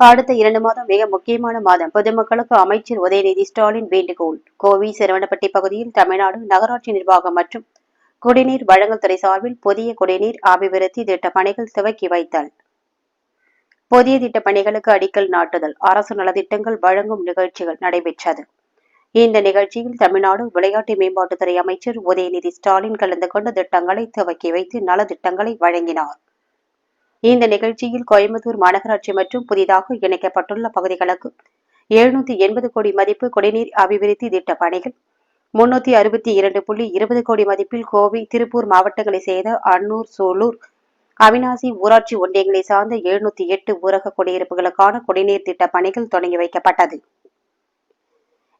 அடுத்த இரண்டு மாதம் மிக முக்கியமான மாதம். பொதுமக்களுக்கு அமைச்சர் உதயநிதி ஸ்டாலின் வேண்டுகோள். கோவை சிறுவனப்பட்டி பகுதியில் தமிழ்நாடு நகராட்சி நிர்வாகம் மற்றும் குடிநீர் வழங்கல் துறை சார்பில் புதிய குடிநீர் அபிவிருத்தி திட்ட பணிகள் துவக்கி வைத்தல். புதிய திட்ட பணிகளுக்கு அடிக்கல் நாட்டுதல். அரசு நலத்திட்டங்கள் வழங்கும் நிகழ்ச்சிகள் நடைபெற்றது. இந்த நிகழ்ச்சியில் தமிழ்நாடு விளையாட்டு மேம்பாட்டுத்துறை அமைச்சர் உதயநிதி ஸ்டாலின் கலந்து கொண்டு திட்டங்களை துவக்கி வைத்து நலத்திட்டங்களை வழங்கினார். இந்த நிகழ்ச்சியில் கோயம்புத்தூர் மாநகராட்சி மற்றும் புதிதாக இணைக்கப்பட்டுள்ள பகுதிகளுக்கு எழுநூத்தி எண்பது கோடி மதிப்பு குடிநீர் அபிவிருத்தி திட்ட பணிகள் முன்னூத்தி அறுபத்தி இரண்டு புள்ளி இருபது கோடி மதிப்பில் கோவை திருப்பூர் மாவட்டங்களை சேர்ந்த அன்னூர் சூலூர் அவினாசி ஊராட்சி ஒன்றியங்களை சார்ந்த எழுநூத்தி எட்டு ஊரக குடியிருப்புகளுக்கான குடிநீர் திட்ட பணிகள் தொடங்கி வைக்கப்பட்டது.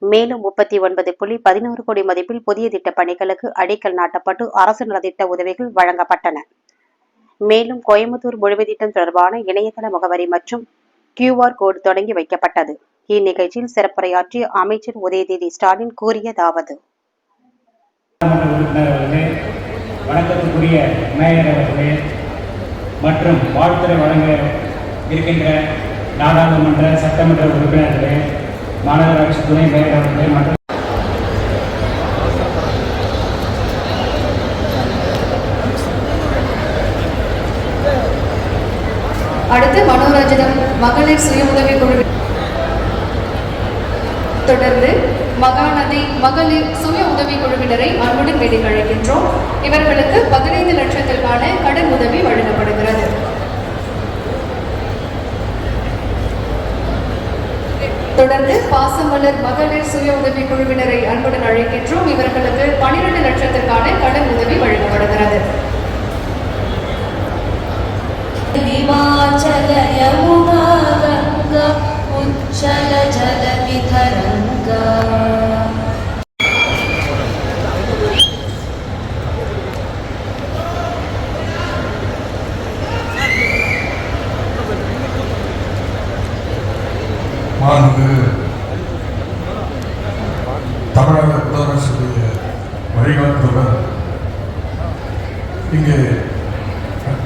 மேலும் முப்பத்தி ஒன்பது புள்ளி பதினோரு கோடி மதிப்பில் புதிய திட்ட பணிகளுக்கு அடிக்கல் நாட்டப்பட்டு அரசு நலத்திட்ட உதவிகள் வழங்கப்பட்டன. மேலும் கோயம்புத்தூர் முழுமை திட்டம் தொடர்பான இணையதள முகவரி மற்றும் கியூஆர் கோடு தொடங்கி வைக்கப்பட்டது. இந்நிகழ்ச்சியில் சிறப்புரையாற்றிய அமைச்சர் உதயநிதி ஸ்டாலின் கூறியதாவது. வணக்கத்துக்குரிய மேயர் அவர்களே மற்றும் வாழ்த்துறை வழங்க இருக்கின்ற நாடாளுமன்ற சட்டமன்ற உறுப்பினர்களே மாநகராட்சி துணை மேயர் அவர்களே மற்றும் அடுத்து மனோரஞ்சனம் மகளிர் சுய உதவி குழு தொடர்ந்து மகாநதி மகளிர் சுய உதவி குழுவினரை அன்புடன் வேலை அழைக்கின்றோம் இவர்களுக்கு பதினைந்து லட்சத்திற்கான கடன் உதவி வழங்கப்படுகிறது. தொடர்ந்து பாசமலர் மகளிர் சுய உதவி குழுவினரை அன்புடன் அழைக்கின்றோம். இவர்களுக்கு பனிரெண்டு லட்சத்திற்கான கடன் உதவி வழங்கப்படுகிறது. யமுனா यमुना गङ्गा उच्चल जलविधरङ्गा மாண்பு தமிழக முதலமைச்சருடைய வழிகாட்டுதலுடன் இங்கே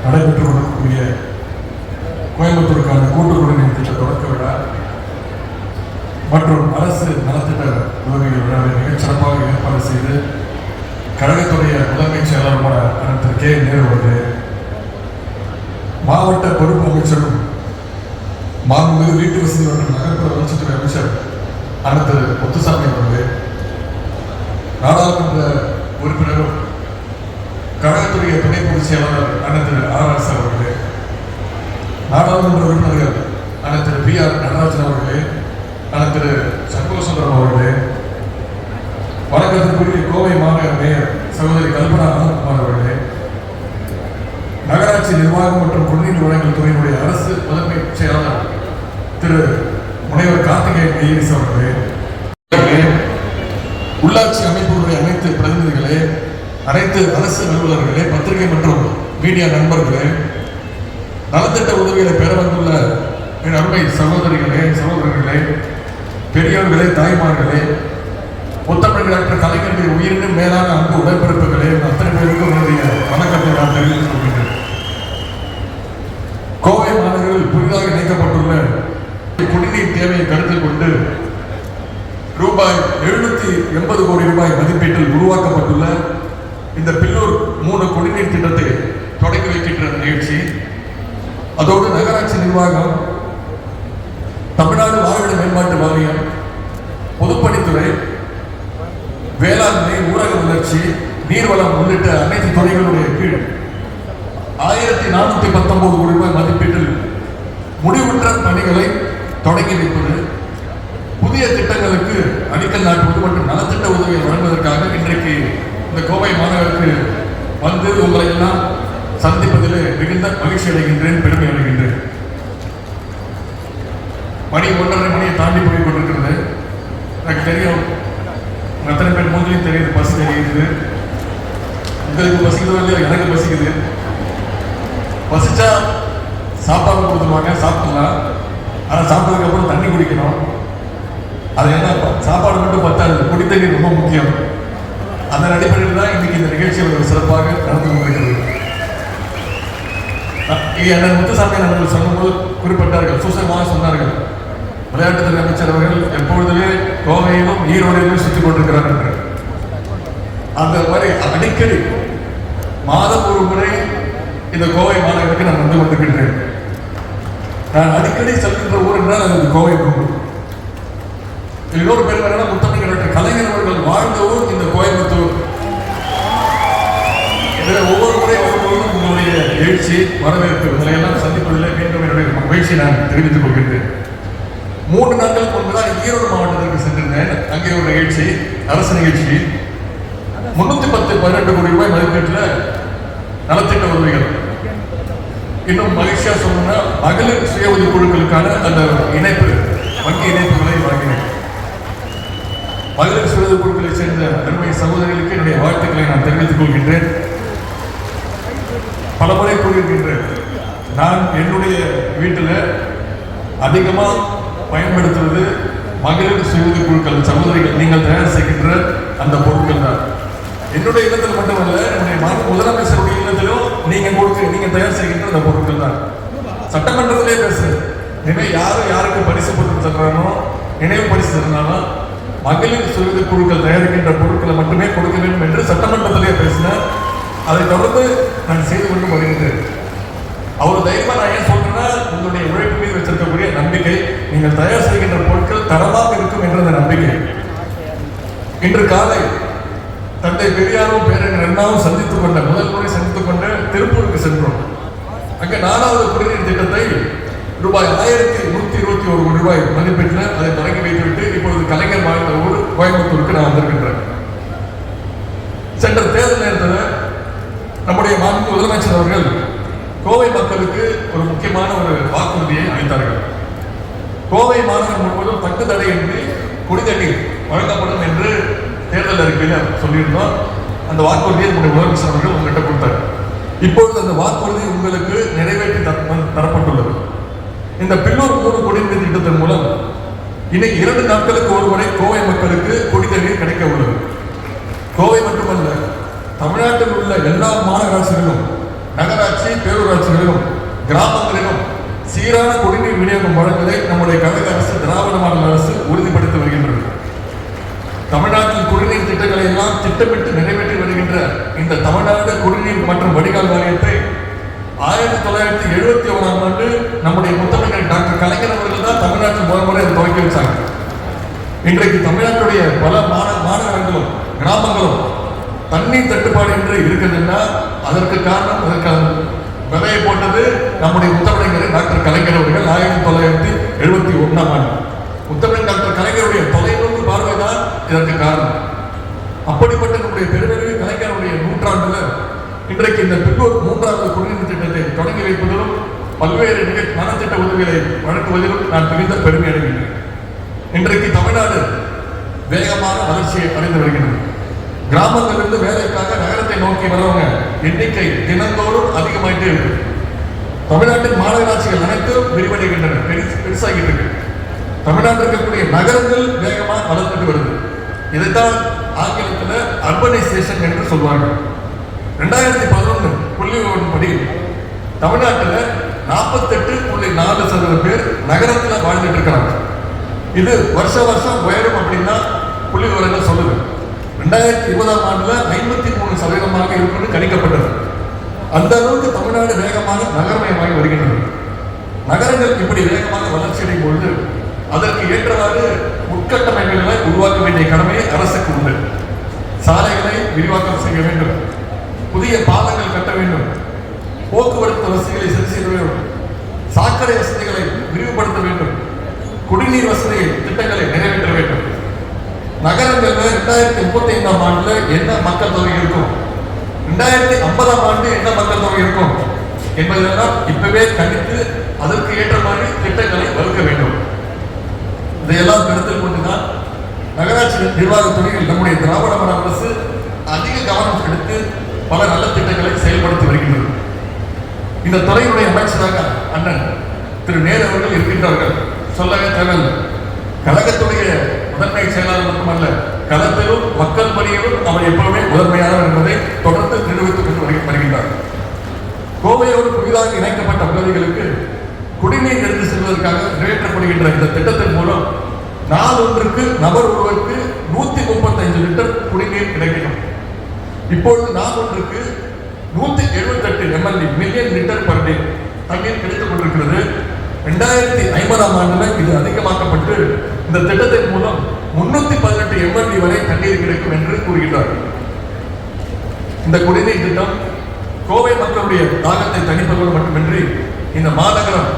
நடைபெற்று கொண்டிருக்கக்கூடிய கோயம்புத்தூருக்கான கூட்டு குடிநீர் திட்ட தொடக்க விழா. மற்றும் அரசு நலத்திட்ட உதவிகள் விழாவை மிகச்சிறப்பாக ஏற்பாடு செய்து கழகத்துடைய முதன்மைச் செயலாளருமான திரு கே நேரு அவர்களே மாவட்ட பொறுப்பு அமைச்சரும் மாண்புமிகு வீட்டு வசதி மற்றும் நகர்ப்புற வளர்ச்சித்துறை அமைச்சர் அண்ணன் திரு முத்துசாமி அவர்களே நாடாளுமன்ற உறுப்பினரும் கழகத்துடைய துணை பொதுச் செயலாளர் அண்ணன் திரு ஆர் எஸ் அவர்களே நாடாளுமன்ற உறுப்பினர்கள் ஆனால் திரு பி ஆர் நடராஜன் அவர்களே ஆனால் திரு சண்முக அவர்களே வணக்கத்திற்குரிய கோவை மாநகர மேயர் சகோதரி கல்பனா அனந்தகுமார் அவர்களே நகராட்சி நிர்வாகம் மற்றும் குடிநீர் வழங்கல் துறையினுடைய அரசு முதன்மை செயலாளர் திரு முனைவர் கார்த்திகேயன் ஐஏஎஸ் அவர்களே உள்ளாட்சி அமைப்புகளுடைய அனைத்து பிரதிநிதிகளே அனைத்து அரசு அலுவலர்களே பத்திரிகை மற்றும் மீடியா நண்பர்களே நலத்திட்ட உதவிகளை பெற வந்துள்ள என் அருமை சகோதரிகளே சகோதரர்களே பெரியவர்களே தாய்மார்களே முத்தமிழ் டாக்டர் கலைஞருடைய உயிரினும் மேலான அன்பு உடன்பிறப்புகளே அத்தனை பேருக்கும் என்னுடைய வணக்கத்தை நான் தெரிவித்துக் கொள்கிறேன் கோவை மாநகரில் புதிதாக இணைக்கப்பட்டுள்ள குடிநீர் தேவையை கருத்தில் கொண்டு ரூபாய் எழுநூத்தி எண்பது கோடி ரூபாய் மதிப்பீட்டில் உருவாக்கப்பட்டுள்ள இந்த பில்லூர் மூணு குடிநீர் திட்டத்தை தொடங்கி வைக்கின்ற நிகழ்ச்சி அதோடு நகராட்சி நிர்வாகம் தமிழ்நாடு வாழ்விட மேம்பாட்டு வாரியம் பொதுப்பணித்துறை வேளாண்மை ஊரக வளர்ச்சி நீர்வளம் உள்ளிட்ட அனைத்து துறைகளுடைய கீழ் ஆயிரத்தி நானூத்தி பத்தொன்பது கோடி ரூபாய் மதிப்பீட்டில் முடிவுற்ற பணிகளை தொடங்கி வைப்பது புதிய திட்டங்களுக்கு அடிக்கல் நாட்டுவது மற்றும் நலத்திட்ட உதவியை வழங்குவதற்காக இன்றைக்கு இந்த கோவை மாநகருக்கு வந்து உங்களை எல்லாம் சந்திப்பதில் மிகுந்த மகிழ்ச்சி அடைகின்றேன் பெருமை அடைகின்றேன். மணி ஒன்றரை மணியை தாண்டி போய் கொண்டிருக்கிறது. எனக்கு தெரியும் எத்தனை பேர் மூஞ்சிலையும் தெரியுது பஸ் தெரியுது. உங்களுக்கு பசிக்குதோ இல்லையோ எனக்கு பசிக்குது. பசிச்சா சாப்பாடு கொடுத்துருவாங்க சாப்பிடலாம் ஆனால் சாப்பிட்டதுக்கப்புறம் தண்ணி குடிக்கணும். அது என்ன சாப்பாடு மட்டும் பத்தாது குடி தண்ணி ரொம்ப முக்கியம். அந்த அடிப்படையில் தான் இன்னைக்கு இந்த நிகழ்ச்சி ஒரு சிறப்பாக நடந்து கொண்டிருக்கிறது. இது இங்க முத்துசாமி அவர்கள் சொல்லும்போது குறிப்பிட்டார்கள். சூசகமாக சொன்னார்கள். விளையாட்டுத்துறை அமைச்சர் அவர்கள் எப்பொழுதுமே கோவையிலும் ஈரோடையிலும் சுற்றி கொண்டிருக்கிறார் என்று. அந்த மாதிரி அடிக்கடி மாதம் ஒரு முறை இந்த கோவை மாநகருக்கு நான் வந்து கொண்டிருக்கின்றேன். நான் அடிக்கடி செல்கின்ற ஊர் என்றால் அது கோவை கும்பு இன்னொரு பேர் வேற முத்தமிழ்கிற கலைஞர் அவர்கள் வாழ்ந்த ஊர் இந்த கோயம்புத்தூர். எனவே ஒவ்வொரு முறையும் உங்களுடைய எழுச்சி வரவேற்பு இதையெல்லாம் சந்திப்பதில் மீண்டும் என்னுடைய மகிழ்ச்சி நான் தெரிவித்துக் கொள்கின்றேன். மூன்று நாட்கள் முன்புதான் ஈரோடு மாவட்டத்திற்கு சென்றிருந்தேன். அங்கே ஒரு நிகழ்ச்சி அரசு நிகழ்ச்சி. முன்னூத்தி பத்து பதினெட்டு கோடி ரூபாய் மதிப்பீட்டில் நலத்திட்ட உதவிகள். இன்னும் மகிழ்ச்சியா சொல்லணும்னா மகளிர் சுய உதவி குழுக்களுக்கான அந்த இணைப்பு வங்கி இணைப்புகளை வழங்கினேன் மகளிர் சுய உதவி குழுக்களை சேர்ந்த அருமை சகோதரிகளுக்கு என்னுடைய வாழ்த்துக்களை நான் தெரிவித்துக் கொள்கின்றேன். பல முறை கூறியிருக்கின்றேன். நான் என்னுடைய வீட்டில் அதிகமாக பயன்படுத்துவது மகளிர் சுய உதவி குழுக்கள் சகோதரிகள் நீங்கள் தயார் செய்கின்ற அந்த பொருட்கள் தான். என்னுடைய இல்லத்தில் மட்டுமல்ல என்னுடைய மா- முதலமைச்சருடைய இல்லத்திலும் நீங்கள் கொடுக்க நீங்கள் தயார் செய்கின்ற அந்த பொருட்கள் தான். சட்டமன்றத்திலே பேசு எனவே யாரும் யாருக்கு பரிசு பொருட்கள் தர்றானோ நினைவு பரிசு தரனாலும் மகளிர் சுய குழுக்கள் தயாரிக்கின்ற பொருட்களை மட்டுமே கொடுக்க வேண்டும் என்று சட்டமன்றத்திலே பேசினேன். அதை தொடர்ந்து நான் செய்து கொண்டு வருகின்றேன். அவர் தைரியமா நான் ஏன் சொல்றேன்னா உங்களுடைய உழைப்பு மீது வச்சிருக்கக்கூடிய நம்பிக்கை நீங்கள் தயார் செய்கின்ற பொருட்கள் தரமாக இருக்கும் என்ற அந்த நம்பிக்கை. இன்று காலை தந்தை பெரியாரும் பேரன் ரெண்டாவும் சந்தித்துக் கொண்ட முதல் முறை சந்தித்துக் கொண்ட திருப்பூருக்கு சென்றோம். அங்கே நாலாவது குடிநீர் திட்டத்தை ரூபாய் ஆயிரத்தி நூத்தி இருபத்தி ஒரு கோடி ரூபாய் மதிப்பீட்டில் அதை தொடங்கி வைத்துவிட்டு இப்பொழுது கலைஞர் வாழ்ந்த ஊர் கோயம்புத்தூருக்கு நான் வந்திருக்கின்றேன். சென்ற தேர்தல் நேரத்தில் நம்முடைய மாண்பு முதலமைச்சர் அவர்கள் கோவை மக்களுக்கு ஒரு முக்கியமான ஒரு வாக்குறுதியை அளித்தார்கள். கோவை மாநகரம் முழுவதும் தங்கு தடையின்றி குடிதண்ணீர் வழங்கப்படும் என்று தேர்தல் அறிக்கையில் சொல்லியிருந்தோம். அந்த வாக்குறுதியை நம்முடைய முதலமைச்சர் அவர்கள் உங்கள்கிட்ட கொடுத்தார். இப்பொழுது அந்த வாக்குறுதி உங்களுக்கு நிறைவேற்றி தரப்பட்டுள்ளது. இந்த பில்லூர் மூணு குடிநீர் திட்டத்தின் மூலம் இன்னைக்கு இரண்டு நாட்களுக்கு ஒருமுறை கோவை மக்களுக்கு குடிநீர் கிடைக்க உள்ளது. கோவை மட்டுமல்ல தமிழ்நாட்டில் உள்ள எல்லா மாநகராட்சிகளிலும் நகராட்சி பேரூராட்சிகளிலும் கிராமங்களிலும் சீரான குடிநீர் விநியோகம் வழங்குவதை நம்முடைய கழக அரசு திராவிட மாடல் அரசு உறுதிப்படுத்தி வருகின்றது. தமிழ்நாட்டில் குடிநீர் திட்டங்களை எல்லாம் திட்டமிட்டு நிறைவேற்றி வருகின்ற இந்த தமிழ்நாடு குடிநீர் மற்றும் வடிகால் வாரியத்தை ஆயிரத்தி தொள்ளாயிரத்தி எழுபத்தி ஒன்றாம் ஆண்டு நம்முடைய முத்தமிழர் டாக்டர் கலைஞர் அவர்கள் தான் தமிழ்நாட்டில் முதல் முறை துவக்கி வச்சாங்க. இன்றைக்கு தமிழ்நாட்டுடைய பல மாந மாநகரங்களும் கிராமங்களும் தண்ணீர் தட்டுப்பாடு என்று இருக்குதுன்னா அதற்கு காரணம் அதற்கான விதையை போட்டது நம்முடைய முத்தமிழர் டாக்டர் கலைஞர் அவர்கள் ஆயிரத்தி தொள்ளாயிரத்தி எழுபத்தி ஒன்றாம் ஆண்டு. முத்தமிழர் டாக்டர் கலைஞருடைய தொலைநோக்கு பார்வை தான் இதற்கு காரணம். அப்படிப்பட்ட நம்முடைய பெருமையை கலைஞருடைய நூற்றாண்டுல இன்றைக்கு இந்த பின்னூர் மூன்றாவது குடிநீர் திட்டத்தை தொடங்கி வைப்பதிலும் பல்வேறு நிகழ் நலத்திட்ட உதவிகளை வழங்குவதிலும் நான் மிகுந்த பெருமை அடைகின்றேன். இன்றைக்கு தமிழ்நாடு வேகமான வளர்ச்சியை அடைந்து வருகிறது. கிராமங்களிலிருந்து வேலைக்காக நகரத்தை நோக்கி வர்றவங்க எண்ணிக்கை தினந்தோறும் அதிகமாயிட்டே இருக்கு. தமிழ்நாட்டின் மாநகராட்சிகள் அனைத்தும் விரிவடைகின்றன. பெருசு- பெருசாகிட்டு இருக்கு. தமிழ்நாட்டில் இருக்கக்கூடிய நகரங்கள் வேகமாக வளர்ந்துட்டு வருது. இதைத்தான் ஆங்கிலத்தில் அர்பனைசேஷன் என்று சொல்வாங்க. ரெண்டாயிரத்தி பதினொன்று புள்ளி படி தமிழ்நாட்டில் நாற்பத்தெட்டு புள்ளி நாலு சதவீத பேர் நகரத்தில் வாழ்ந்துட்டு இருக்கிறாங்க இது வருஷ வருஷம் உயரும் அப்படின்னா புள்ளி விவரங்கள் சொல்லுது. ரெண்டாயிரத்தி இருபதாம் ஆண்டில் ஐம்பத்தி மூணு சதவீதமாக இருக்கும்னு கணிக்கப்பட்டது. அந்த அளவுக்கு தமிழ்நாடு வேகமாக நகரமயமாகி வருகின்றது. நகரங்கள் இப்படி வேகமாக வளர்ச்சி அடையும் பொழுது அதற்கு ஏற்றவாறு உட்கட்டமைப்புகளை உருவாக்க வேண்டிய கடமையை அரசுக்கு உண்டு. சாலைகளை விரிவாக்கம் செய்ய வேண்டும். புதிய பாலங்கள் கட்ட வேண்டும். போக்குவரத்து வசதிகளை சரி செய்ய வேண்டும். சாக்கடை வசதிகளை விரிவுபடுத்த வேண்டும். குடிநீர் வசதி திட்டங்களை நிறைவேற்ற வேண்டும். நகரங்களில் ரெண்டாயிரத்தி முப்பத்தி ஐந்தாம் ஆண்டுல என்ன மக்கள் தொகை இருக்கும்? ரெண்டாயிரத்தி ஐம்பதாம் ஆண்டு என்ன மக்கள் தொகை இருக்கும்? என்பதெல்லாம் இப்பவே கணித்து அதற்கு ஏற்ற மாதிரி திட்டங்களை வகுக்க வேண்டும். இதையெல்லாம் கருத்தில் கொண்டுதான் நகராட்சி நிர்வாகத்துறையில் நம்முடைய திராவிட மன அரசு அதிக கவனம் எடுத்து பல நல்ல திட்டங்களை செயல்படுத்தி வருகின்றது. இந்த துறையினுடைய அமைச்சராக அண்ணன் திரு நேரு அவர்கள் இருக்கின்றார்கள் சொல்லவே தேவையில்லை. கழகத்துடைய முதன்மை செயலாளர் மட்டுமல்ல களத்திலும் மக்கள் பணியிலும் அவர் எப்பவுமே முதன்மையானவர் என்பதை தொடர்ந்து நிரூபித்துக் கொண்டு வருகின்றார். கோவையோடு புதிதாக இணைக்கப்பட்ட பகுதிகளுக்கு குடிநீர் எடுத்து செல்வதற்காக நிறைவேற்றப்படுகின்ற இந்த திட்டத்தின் மூலம் நாள் ஒன்றுக்கு நபர் ஒருவருக்கு நூத்தி முப்பத்தைந்து லிட்டர் குடிநீர் கிடைக்கணும். இப்பொழுது நாள் ஒன்றுக்கு நூத்தி எழுபத்தெட்டு MLA million litre per day தண்ணீர் கிடைத்துக் கொண்டிருக்கிறது. ரெண்டாயிரத்தி ஐம்பதாம் ஆண்டுல இது அதிகமாக்கப்பட்டு இந்த திட்டத்தின் மூலம் முன்னூத்தி பதினெட்டு எம்எல்ஏ வரை தண்ணீர் கிடைக்கும் என்று கூறுகின்றார். இந்த குடிநீர் திட்டம் கோவை மக்களுடைய தாகத்தை தணிப்பதோடு மட்டுமின்றி இந்த மாநகரம்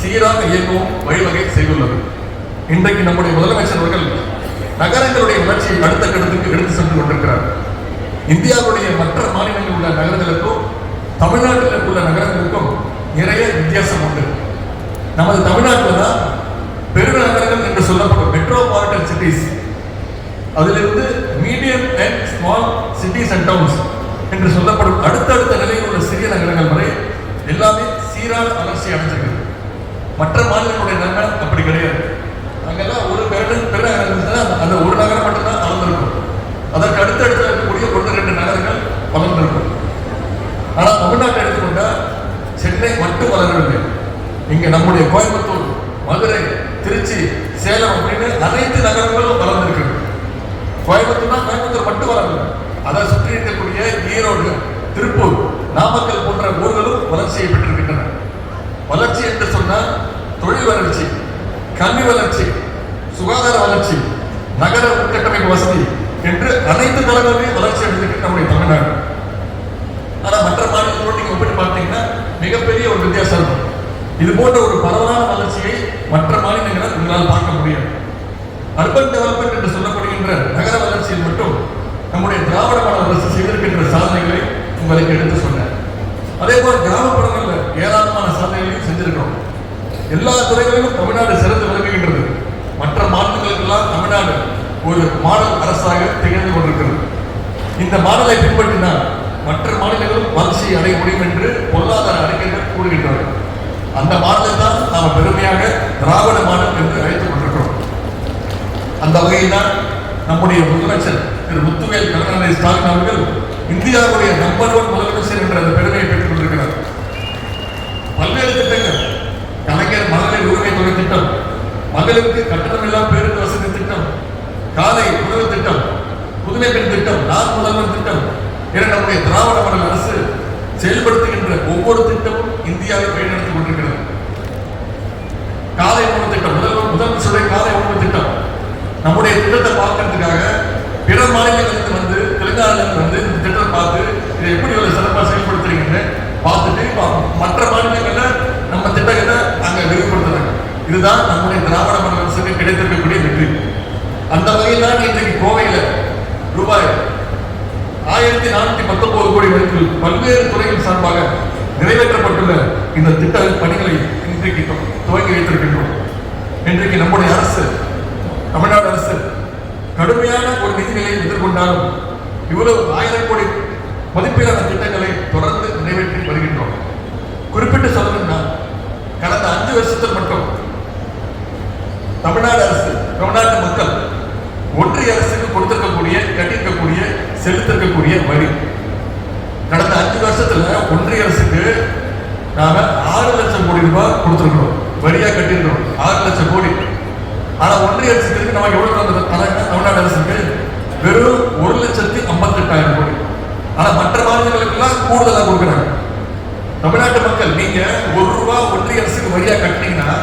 சீராக இயங்கவும் வழிவகை செய்துள்ளது. இன்றைக்கு நம்முடைய முதலமைச்சர் அவர்கள் நகரங்களுடைய வளர்ச்சியை அடுத்த கட்டத்துக்கு எடுத்து சென்று கொண்டிருக்கிறார். இந்தியாவுடைய மற்ற மாநிலங்களில் உள்ள நகரங்களுக்கும் தமிழ்நாட்டில் உள்ள நகரங்களுக்கும் நிறைய வித்தியாசம் உண்டு. நமது தமிழ்நாட்டில் தான் பெருநகரங்கள் என்று சொல்லப்படும் மெட்ரோபாலிட்டன் சிட்டிஸ் அதிலிருந்து medium and small cities and towns என்று சொல்லப்படும் அடுத்தடுத்த நிலையில் உள்ள சிறிய நகரங்கள் வரை எல்லாமே சீரான வளர்ச்சி அடைஞ்சிருக்கு. மற்ற மாநிலங்களுடைய நகரம் அப்படி கிடையாது. அங்கெல்லாம் ஒரு பெரு பெருநகரம் இருந்துச்சுன்னா அந்த ஒரு நகரம் மட்டும்தான் வளர்ந்துருக்கும் அதற்கு அடுத்தடுத்து இருக்கக்கூடிய ஒன்று ரெண்டு நகரங்கள் வளர்ந்திருக்கும் ஆனால் தமிழ்நாட்டை எடுத்துக்கொண்டா சென்னை மட்டும் வளரவில்லை இங்க நம்முடைய கோயம்புத்தூர் மதுரை திருச்சி சேலம் அப்படின்னு அனைத்து நகரங்களும் வளர்ந்திருக்கிறது கோயம்புத்தூர்னா கோயம்புத்தூர் மட்டும் வளரல அதை சுற்றி இருக்கக்கூடிய ஈரோடு திருப்பூர் நாமக்கல் போன்ற ஊர்களும் வளர்ச்சியை பெற்றிருக்கின்றன வளர்ச்சி என்று சொன்னால் தொழில் வளர்ச்சி கல்வி வளர்ச்சி சுகாதார வளர்ச்சி நகர உட்கட்டமைப்பு வசதி என்று அனைத்து தளங்களிலும் வளர்ச்சி அடைந்திருக்கு நம்முடைய தமிழ்நாடு. ஆனா மற்ற மாநிலங்களோடு நீங்க ஒப்பிட்டு பார்த்தீங்கன்னா மிகப்பெரிய ஒரு வித்தியாசம் இருக்கும் இது போன்ற ஒரு பரவலான வளர்ச்சியை மற்ற மாநிலங்களில் உங்களால் பார்க்க முடியாது. அர்பன் டெவலப்மெண்ட் என்று சொல்லப்படுகின்ற நகர வளர்ச்சியில் மட்டும் நம்முடைய திராவிட மாடல் அரசு செய்திருக்கின்ற சாதனைகளை உங்களுக்கு எடுத்து சொன்னேன். அதே போல கிராமப்புறங்களில் ஏராளமான சாதனைகளையும் செஞ்சிருக்கிறோம். எல்லா துறைகளிலும் தமிழ்நாடு சிறந்து விளங்குகின்ற மற்ற மாநிலங்களுக்கெல்லாம் தமிழ்நாடு ஒரு மாடல் அரசாக திகழ்ந்து கொண்டிருக்கிறது. இந்த மாடலை பின்பற்றினால் மற்ற மாநிலங்களும் வளர்ச்சி அடைய முடியும் என்று பொருளாதார அறிஞர்கள் கூறுகின்றனர் அந்த மாடலை தான் நாம் பெருமையாக திராவிட மாடல் என்று அழைத்துக் கொண்டிருக்கிறோம். அந்த வகையில் தான் நம்முடைய முதலமைச்சர் திரு முத்துவேல் கருணாநிதி ஸ்டாலின் அவர்கள் இந்தியாவுடைய நம்பர் ஒன் முதலமைச்சர் என்ற அந்த பெருமையை பெற்றுக் கொண்டிருக்கிறார். பல்வேறு திட்டங்கள் கலைஞர் மகளிர் உரிமை தொகை திட்டம் மகளிருக்கு கட்டணமில்லா பேருந்து வசதி காலை புதுவை திட்டம் புதுமை பெண் திட்டம் நான் முதல்வர் திட்டம். என நம்முடைய திராவிட மண்டல அரசு செயல்படுத்துகின்ற ஒவ்வொரு திட்டமும் இந்தியாவை பயன்படுத்திக் கொண்டிருக்கிறது. காலை உணவு திட்டம் முதல்வர் முதலமைச்சருடைய காலை உணவு திட்டம். நம்முடைய திட்டத்தை பார்க்கறதுக்காக பிற மாநிலங்களுக்கு வந்து தெலுங்கானாவிலிருந்து வந்து இந்த திட்டத்தை பார்த்து இதை எப்படி ஒரு சிறப்பாக செயல்படுத்துறீங்கன்னு பார்த்துட்டு இப்போ மற்ற மாநிலங்களில் நம்ம திட்டங்களை அங்க விரிவுபடுத்துறாங்க. இதுதான் நம்முடைய திராவிட மண்டல அரசுக்கு கிடைத்திருக்கக்கூடிய வெற்றி. அந்த வகையில் தான் இன்றைக்கு கோவையில ரூபாய் ஆயிரத்தி நானூத்தி பத்தொன்பது கோடி மதிப்பில் பல்வேறு துறைகள் சார்பாக நிறைவேற்றப்பட்டுள்ள இந்த திட்ட பணிகளை இன்றைக்கு துவங்கி வைத்திருக்கின்றோம். இன்றைக்கு நம்முடைய அரசு தமிழ்நாடு அரசு கடுமையான ஒரு நிதிநிலையை எதிர்கொண்டாலும் இவ்வளவு ஆயிரம் கோடி மதிப்பிலான திட்டங்களை தொடர்ந்து நிறைவேற்றி வருகின்றோம். குறிப்பிட்டு சொல்லணும்னா கடந்த அஞ்சு வருஷத்தில் மட்டும் தமிழ்நாடு அரசு தமிழ்நாட்டு மக்கள் ஒன்றிய அரசுக்கு கொடுத்திருக்கக்கூடிய கட்டியிருக்கக்கூடிய செலுத்திருக்கக்கூடிய வரி. கடந்த அஞ்சு வருஷத்துல ஒன்றிய அரசுக்கு நாம ஆறு லட்சம் கோடி ரூபாய் கொடுத்திருக்கிறோம். வரியா கட்டியிருக்கிறோம். ஆறு லட்சம் கோடி. ஆனா ஒன்றிய அரசுக்கு நமக்கு எவ்வளவு தமிழ்நாடு அரசுக்கு? வெறும் ஒரு லட்சத்தி ஐம்பத்தெட்டாயிரம் கோடி. ஆனா மற்ற மாநிலங்களுக்கெல்லாம் கூடுதலா கொடுக்குறாங்க. தமிழ்நாட்டு மக்கள் நீங்க ஒரு ரூபா ஒன்றிய அரசுக்கு வரியா கட்டினீங்கன்னா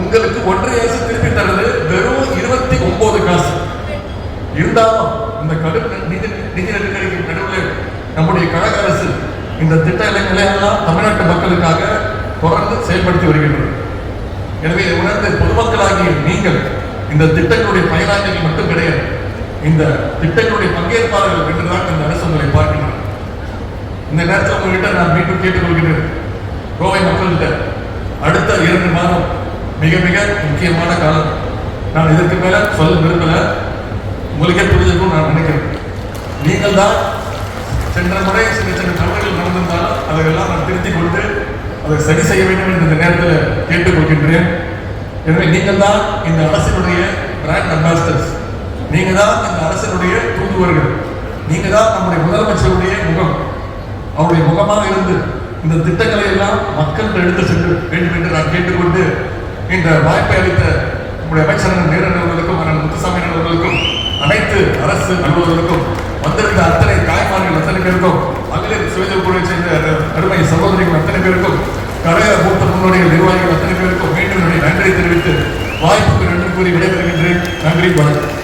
உங்களுக்கு ஒன்றிய அரசு திருப்பி தர்றது வெறும் இருபத்தி ஒன்பது காசு. இருந்தாலும் இந்த கடும் நிதி நிதி நெருக்கடிக்கு நடுவில் நம்முடைய கழக அரசு இந்த திட்ட இலக்குகளெல்லாம் தமிழ்நாட்டு மக்களுக்காக தொடர்ந்து செயல்படுத்தி வருகின்றது. எனவே உணர்ந்த பொதுமக்களாகிய நீங்கள் இந்த திட்டங்களுடைய பயனாளிகள் மட்டும் கிடையாது இந்த திட்டங்களுடைய பங்கேற்பாளர்கள் என்றுதான் இந்த அரசு உங்களை பார்க்கின்றனர் இந்த நேரத்தில் உங்ககிட்ட நான் மீண்டும் கேட்டுக்கொள்கிறேன் கோவை மக்கள்கிட்ட அடுத்த இரண்டு மாதம் மிக மிக முக்கியமான காலம். நான் இதற்கு மேல சொல்ல விரும்பல. உங்களுக்கே புரிஞ்சிருக்கும் நான் நினைக்கிறேன். நீங்கள் தான் சென்ற முறை சின்ன சின்ன தவறுகள் நடந்திருந்தாலும் அதையெல்லாம் நான் திருத்திக் கொண்டு அதை சரி செய்ய வேண்டும் என்று இந்த நேரத்தில் கேட்டுக்கொள்கின்றேன். எனவே நீங்கள் தான் இந்த அரசினுடைய பிராண்ட் அம்பாசிடர்ஸ் நீங்க தான் இந்த அரசினுடைய தூதுவர்கள். நீங்க தான் நம்முடைய முதலமைச்சருடைய முகம். அவருடைய முகமாக இருந்து இந்த திட்டங்களை எல்லாம் மக்கள் எடுத்து சென்று வேண்டும் என்று நான் கேட்டுக்கொண்டு இந்த வாய்ப்பை அளித்த நம்முடைய அமைச்சர் நேரன் அவர்களுக்கும் அண்ணன் முத்துசாமி அவர்களுக்கும் அனைத்து அரசு அலுவலர்களுக்கும் வந்திருந்த அத்தனை தாய்மார்கள் அத்தனை பேருக்கும் மகளிர் சுயதொழில் குழுவை சேர்ந்த அருமை சகோதரிகள் அத்தனை பேருக்கும் கலைய மூத்த முன்னோடிகள் நிர்வாகிகள் அத்தனை பேருக்கும் மீண்டும் நன்றி தெரிவித்து வாய்ப்புக்கு நன்றி கூறி விடைபெறுகின்றேன். நன்றி வணக்கம்.